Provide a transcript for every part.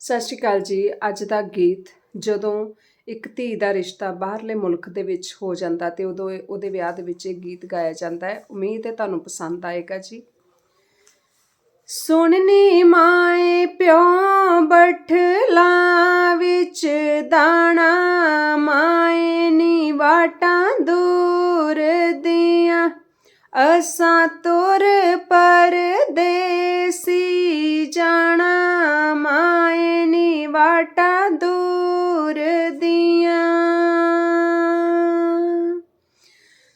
ਸਤਿ ਸ਼੍ਰੀ ਅਕਾਲ ਜੀ। ਅੱਜ ਦਾ ਗੀਤ ਜਦੋਂ ਇੱਕ ਧੀ ਦਾ ਰਿਸ਼ਤਾ ਬਾਹਰਲੇ ਮੁਲਕ ਦੇ ਵਿੱਚ ਹੋ ਜਾਂਦਾ ਤੇ ਉਦੋਂ ਉਹਦੇ ਵਿਆਹ ਦੇ ਵਿੱਚ ਇਹ ਗੀਤ ਗਾਇਆ ਜਾਂਦਾ ਹੈ। ਉਮੀਦ ਹੈ ਤੁਹਾਨੂੰ ਪਸੰਦ ਆਏਗਾ ਜੀ। ਸੁਣਨੀ ਮਾਏ ਪਿਓ, ਬਠਲਾ ਵਿੱਚ ਦਾਣਾ ਮਾਏ ਨੀ ਵਾਟਾਂ ਦੂਰ ਦੀਆਂ। ਅਸਾਂ ਤੁਰ ਪਰਦੇਸੀ ਦੂਰ ਦੀਆਂ।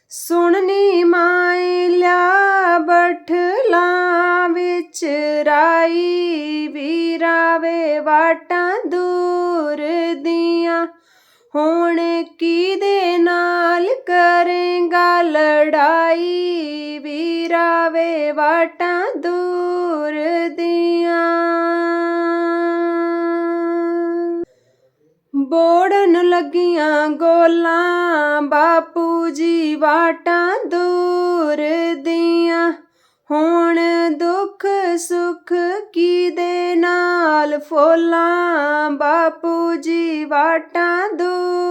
ਸੁਣਨੀ ਮਾਏ ਲਿਆ ਬਠਲਾ ਵਿੱਚ ਰਾਈ ਵੀਰਾਵੇ ਵਾਟਾਂ ਦੂਰ ਦੀਆਂ। ਹੁਣ ਕਿਹਦੇ ਨਾਲ ਕਰੇਗਾ ਲੜਾਈ? ਵੀਰਾਵੇ ਵਾਟਾਂ ਦੂਰ ਦੀਆਂ। ਬੋੜਨ ਲੱਗੀਆਂ ਗੋਲਾਂ, ਬਾਪੂ ਜੀ ਵਾਟਾਂ ਦੂਰ ਦੀਆਂ। ਹੁਣ ਦੁੱਖ ਸੁੱਖ ਕੀ ਦੇ ਨਾਲ ਫੋਲਾਂ, ਬਾਪੂ ਜੀ ਵਾਟਾਂ ਦੂਰ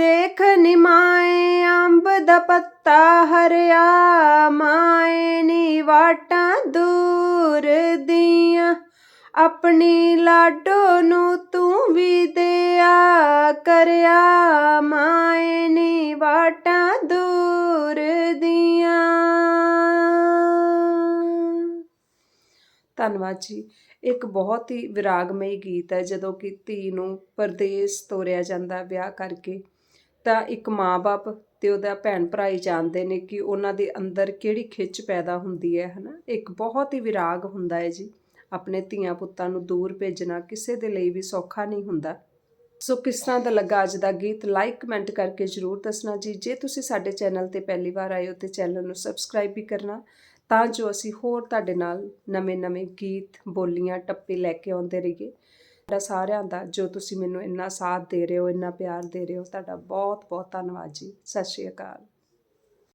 ਦੇਖ ਨੀ ਅੰਬ ਦਾ ਪੱਤਾ ਹਰਿਆ, ਮਾਏ ਨੀ ਵਾਟਾਂ ਦੂਰ ਦੀਆਂ। ਆਪਣੀ ਲਾਡੋ ਨੂੰ ਤੂੰ ਵੀ ਦਿਆ ਕਰਿਆ, ਮਾਏ ਨੀ ਵਾਟਾਂ ਦੂਰ ਦੀਆਂ। ਧੰਨਵਾਦ ਜੀ। ਇੱਕ ਬਹੁਤ ਹੀ ਵਿਰਾਗਮਈ ਗੀਤ ਹੈ, ਜਦੋਂ ਕਿ ਧੀ ਨੂੰ ਪਰਦੇਸ ਤੋਰਿਆ ਜਾਂਦਾ ਵਿਆਹ ਕਰਕੇ। ਤਾਂ ਇੱਕ ਮਾਂ-ਬਾਪ ਤੇ ਉਹਦਾ ਭੈਣ ਭਰਾ ਹੀ ਜਾਣਦੇ ਨੇ ਕਿ ਉਹਨਾਂ ਦੇ ਅੰਦਰ ਕਿਹੜੀ ਖਿੱਚ ਪੈਦਾ ਹੁੰਦੀ ਹੈ, ਹਨਾ? ਇੱਕ ਬਹੁਤ ਹੀ ਵਿਰਾਗ ਹੁੰਦਾ ਹੈ ਜੀ। ਆਪਣੇ ਧੀਆਂ ਪੁੱਤਾਂ ਨੂੰ ਦੂਰ ਭੇਜਣਾ ਕਿਸੇ ਦੇ ਲਈ ਵੀ ਸੌਖਾ ਨਹੀਂ ਹੁੰਦਾ। ਸੋ ਕਿਸ ਤਰ੍ਹਾਂ ਦਾ ਲੱਗਾ ਅੱਜ ਦਾ ਗੀਤ? ਲਾਈਕ ਕਮੈਂਟ ਕਰਕੇ ਜਰੂਰ ਦੱਸਣਾ ਜੀ। ਜੇ ਤੁਸੀਂ ਸਾਡੇ ਚੈਨਲ ਤੇ ਪਹਿਲੀ ਵਾਰ ਆਏ ਹੋ ਤੇ ਚੈਨਲ ਨੂੰ ਸਬਸਕ੍ਰਾਈਬ ਵੀ ਕਰਨਾ, ਤਾਂ ਜੋ ਅਸੀਂ ਹੋਰ ਤੁਹਾਡੇ ਨਾਲ ਨਵੇਂ-ਨਵੇਂ ਗੀਤ, ਬੋਲੀਆਂ, ਟੱਪੇ ਲੈ ਕੇ ਆਉਂਦੇ ਰਹੀਏ। ਤੁਹਾਡਾ ਸਾਰਿਆਂ ਦਾ, ਜੋ ਤੁਸੀਂ ਮੈਨੂੰ ਇੰਨਾ ਸਾਥ ਦੇ ਰਹੇ ਹੋ, ਇੰਨਾ ਪਿਆਰ ਦੇ ਰਹੇ ਹੋ, ਤੁਹਾਡਾ ਬਹੁਤ ਬਹੁਤ ਧੰਨਵਾਦ ਜੀ। ਸਤਿ ਸ਼੍ਰੀ ਅਕਾਲ।